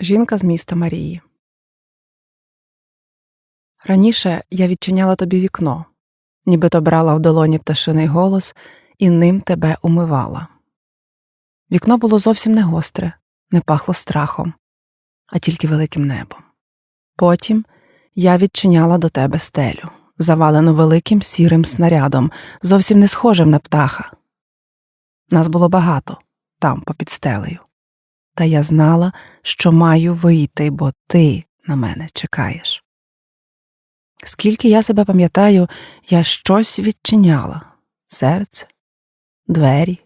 Жінка з міста Марії. Раніше я відчиняла тобі вікно, нібито брала в долоні пташиний голос і ним тебе умивала. Вікно було зовсім не гостре, не пахло страхом, а тільки великим небом. Потім я відчиняла до тебе стелю, завалену великим сірим снарядом, зовсім не схожим на птаха. Нас було багато там, попід стелею. Та я знала, що маю вийти, бо ти на мене чекаєш. Скільки я себе пам'ятаю, я щось відчиняла. Серце, двері,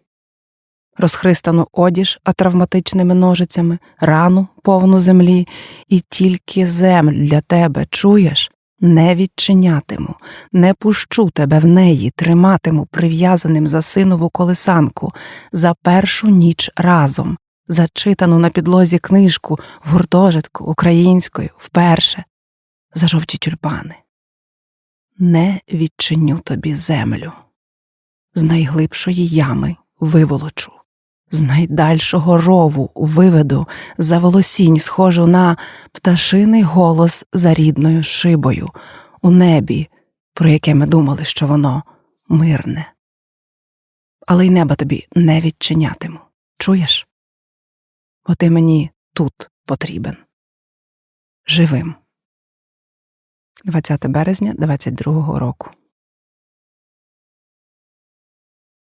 розхристану одіж атравматичними ножицями, рану повну землі, і тільки землю для тебе чуєш, не відчинятиму, не пущу тебе в неї, триматиму прив'язаним за синову колесанку за першу ніч разом, зачитану на підлозі книжку в гуртожитку українською вперше, за жовті тюльпани. Не відчиню тобі землю, з найглибшої ями виволочу, з найдальшого рову виведу за волосінь, схожу на пташиний голос за рідною шибою у небі, про яке ми думали, що воно мирне. Але й неба тобі не відчинятиму. Чуєш? Бо ти мені тут потрібен. Живим. 20 березня 22 року.